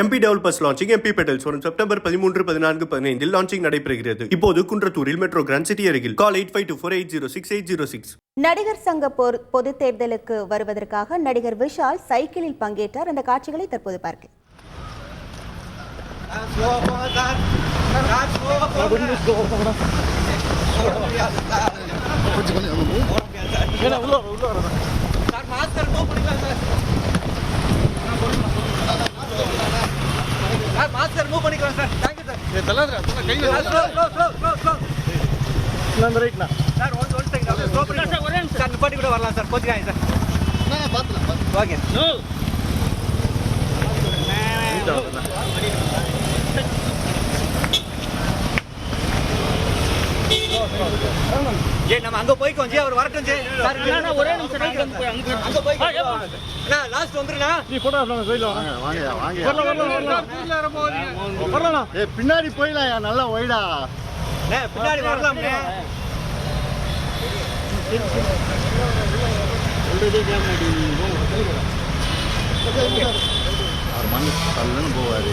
MP developers launching MP petals வரும் September பதிமூன்று பதினான்கு பதினைந்தில் லான்ச்சிங் நடைபெறுகிறது. இப்போது குன்றத்தூரில் மெட்ரோ கிராண்ட் சிட்டி அருகில். Call eight five two four eight zero six eight zero six நடிகர் சங்க பொர்- பொதுத் தேர்தலுக்கு வருவதற்காக நடிகர் விஷால் சைக்கிளில் பங்கேற்றார். அந்த காட்சிகளை தற்போது பார்க்கலாம். ಇನ್ನೊಂದು ರೈಟ್ನಾ ಸರ್ ಒಂದು ಒಂದು ತೆಗೆದು ಕೂಡ ಬರಲ್ಲ ಸರ್. ಸರ್ ಓಕೆ ஏய் நம்ம அங்க போய்க்கோம் ஜி அவர் வரட்டும் ஜி. சார் இல்ல ஒரே நிமிஷம் ரைட் வந்து போய் அங்க அங்க போய் அண்ணா லாஸ்ட் வந்துருண்ணா. ஏய் பின்னாடி போயிடலாம் நல்லா ஒய்டா. அண்ணே, பின்னாடி வரலாம்ண்ணே. அவர் மண்ணு தள்ளுன்னு போவாரு.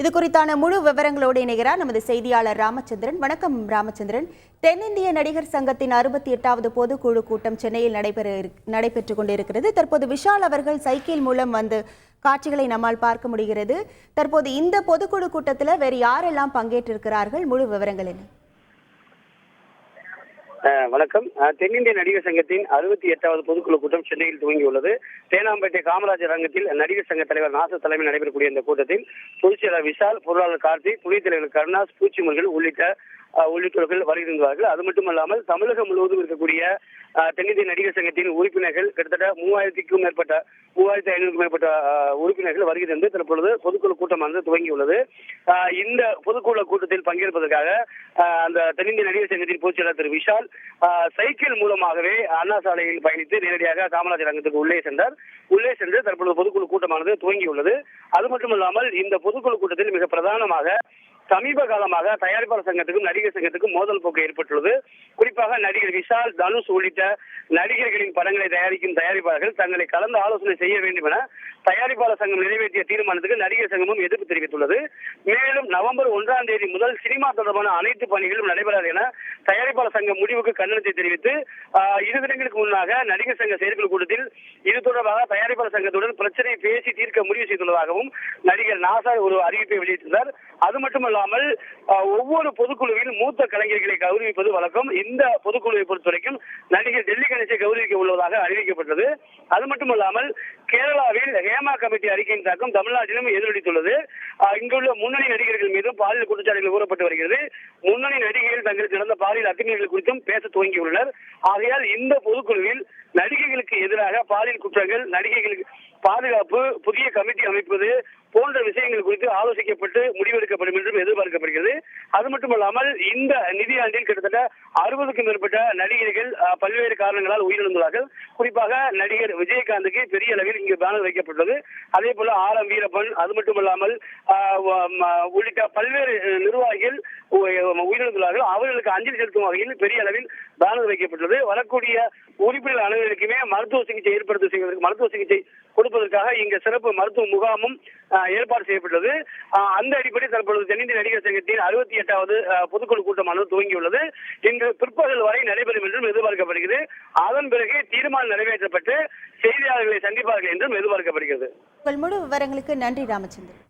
இது குறித்தான முழு விவரங்களோடு இணைகிறார் நமது செய்தியாளர் ராமச்சந்திரன். வணக்கம் ராமச்சந்திரன். தென்னிந்திய நடிகர் சங்கத்தின் அறுபத்தி எட்டாவது பொதுக்குழு கூட்டம் சென்னையில் நடைபெற இருக்- நடைபெற்றுக் கொண்டிருக்கிறது. தற்போது விஷால் அவர்கள் சைக்கிள் மூலம் வந்து காட்சிகளை நம்மால் பார்க்க முடிகிறது. தற்போது இந்த பொதுக்குழு கூட்டத்தில் வேறு யாரெல்லாம் பங்கேற்றிருக்கிறார்கள்? முழு விவரங்கள் என்ன? வணக்கம். அஹ் தென்னிந்திய நடிகர் சங்கத்தின் அறுபத்தி எட்டாவது பொதுக்குழு கூட்டம் சென்னையில் துவங்கியுள்ளது. தேனாம்பேட்டை காமராஜர் அரங்கத்தில் நடிகர் சங்க தலைவர் நாச தலைமையில் நடைபெறக்கூடிய இந்த கூட்டத்தில் பொதுச்செயலர் விஷால் பொருளாளர் கார்த்திக் துணைத் தலைவர் கருணாஸ் பூச்சிமுருகன் உள்ளிட்ட உள்ளிட்டவர்கள் வருகின்றார்கள். அது மட்டுமல்லாமல் தமிழகம் முழுவதும் இருக்கக்கூடிய தென்னிந்திய நடிகர் சங்கத்தின் உறுப்பினர்கள் கிட்டத்தட்ட மூவாயிரத்திற்கும் மேற்பட்ட மூவாயிரத்தி ஐநூறுக்கும் மேற்பட்ட உறுப்பினர்கள் வருகை தந்து தற்பொழுது பொதுக்குழு கூட்டமானது துவங்கியுள்ளது. இந்த பொதுக்குழு கூட்டத்தில் பங்கேற்பதற்காக அந்த தென்னிந்திய நடிகர் சங்கத்தின் பொதுச்செயலர் திரு விஷால் சைக்கிள் மூலமாகவே அண்ணா சாலையில் பயணித்து நேரடியாக காமராஜர் அரங்கத்துக்கு உள்ளே சென்றார். உள்ளே சென்று தற்பொழுது பொதுக்குழு கூட்டமானது துவங்கியுள்ளது. அது மட்டுமல்லாமல் இந்த பொதுக்குழு கூட்டத்தில் மிக பிரதானமாக சமீப காலமாக தயாரிப்பாளர் சங்கத்துக்கும் நடிகர் சங்கத்துக்கும் மோதல் போக்கு ஏற்பட்டுள்ளது. குறிப்பாக நடிகர் விஷால் தனுஷ் உள்ளிட்ட நடிகர்களின் படங்களை தயாரிக்கும் தயாரிப்பாளர்கள் தங்களை கலந்து ஆலோசனை செய்ய வேண்டும் என தயாரிப்பாளர் சங்கம் நிறைவேற்றிய தீர்மானத்துக்கு நடிகர் சங்கமும் எதிர்ப்பு தெரிவித்துள்ளது. மேலும் நவம்பர் ஒன்றாம் தேதி முதல் சினிமா தொடர்பான அனைத்து பணிகளும் நடைபெறாது என தயாரிப்பாளர் சங்கம் முடிவுக்கு கண்டனத்தை தெரிவித்து இரு தினங்களுக்கு முன்னாக நடிகர் சங்க செயற்குழு கூட்டத்தில் இது தொடர்பாக தயாரிப்பாளர் சங்கத்துடன் பிரச்சனையை பேசி தீர்க்க முடிவு செய்துள்ளதாகவும் நடிகர் நாசர் ஒரு அறிவிப்பை வெளியிட்டிருந்தார். அது மட்டுமல்ல இல்லாமல் ஒவ்வொரு பொதுக்குழுவில் மூத்த கலைஞர்களை கௌரவிப்பது வழக்கம். இந்த பொதுக்குழுவை பொறுத்தவரைக்கும் நடிகர் டெல்லி கணேசை கௌரவிக்க உள்ளதாக அறிவிக்கப்பட்டது. அது மட்டுமல்லாமல் கேரளாவில் ஹேமா கமிட்டி அறிக்கையின் தாக்கம் தமிழ்நாட்டிலும் எதிரொலித்துள்ளது. இங்குள்ள முன்னணி நடிகர்கள் மீதும் பாலியல் குற்றச்சாட்டுகள் கூறப்பட்டு வருகிறது. முன்னணி நடிகைகள் தங்களுக்கு நடந்த பாலியல் அத்துமீறல் குறித்தும் பேச துவங்கியுள்ளனர் ஆகையால் இந்த பொதுக்குழுவில் நடிகைகளுக்கு எதிராக பாலியல் குற்றங்கள் நடிகைகளுக்கு பாதுகாப்பு புதிய கமிட்டி அமைப்பது போன்ற விஷயங்கள் குறித்து ஆலோசிக்கப்பட்டு முடிவெடுக்கப்படும் என்றும் எதிர்பார்க்கப்படுகிறது. அது மட்டுமல்லாமல் இந்த நிதியாண்டில் கிட்டத்தட்ட அறுபதுக்கும் மேற்பட்ட நடிகர்கள் பல்வேறு காரணங்களால் உயிரிழந்துள்ளார்கள். குறிப்பாக நடிகர் விஜயகாந்துக்கு பெரிய அளவில் இங்கு பேனர் வைக்கப்பட்டுள்ளது. அதே போல ஆர் எம் வீரப்பன் அது மட்டுமல்லாமல் உள்ளிட்ட பல்வேறு நிர்வாகிகள் உயிரிழந்துள்ளார்கள். அவர்களுக்கு அஞ்சலி செலுத்தும் வகையில் பெரிய அளவில் பேனர் வைக்கப்பட்டுள்ளது. வரக்கூடிய உறுப்பினர் அனைவருக்குமே மருத்துவ சிகிச்சை ஏற்படுத்த செய்வதற்கு மருத்துவ சிகிச்சை கொடுப்பதற்காக இங்கு சிறப்பு மருத்துவ முகாமும் ஏற்பாடு செய்யப்பட்டுள்ளது அந்த அடிப்படையில் தற்பொழுது தென்னிந்திய நடிகர் சங்கத்தின் அறுபத்தி எட்டாவது பொதுக்குழு கூட்டமானது துவங்கியுள்ளது. இன்று பிற்பகல் வரை நடைபெறும் என்றும் எதிர்பார்க்கப்படுகிறது. அதன் பிறகு தீர்மானம் நிறைவேற்றப்பட்டு செய்தியாளர்களை சந்திப்பார்கள் என்றும் எதிர்பார்க்கப்படுகிறது. உங்கள் முழு விவரங்களுக்கு நன்றி ராமச்சந்திரன்.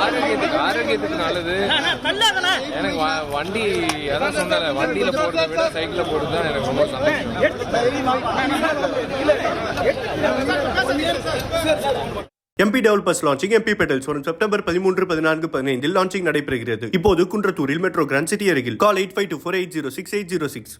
ஆரோக்கியத்துக்கு ஆரோக்கியத்துக்கு நல்லது எனக்கு வண்டி அதான் சொன்னேன் வண்டியில போடுறதை விட சைக்கிள்ல போடுறது தான் எனக்கு ரொம்ப சந்தோஷம் MP developers launching MP petals வரும் செப்டம்பர் பதிமூன்று பதினான்கு பதினைந்தில் லான்ச்சிங் நடைபெறுகிறது இப்போது குன்றத்தூரில் மெட்ரோ கிராண்ட் சிட்டி அருகில் call eight five two four eight zero six eight zero six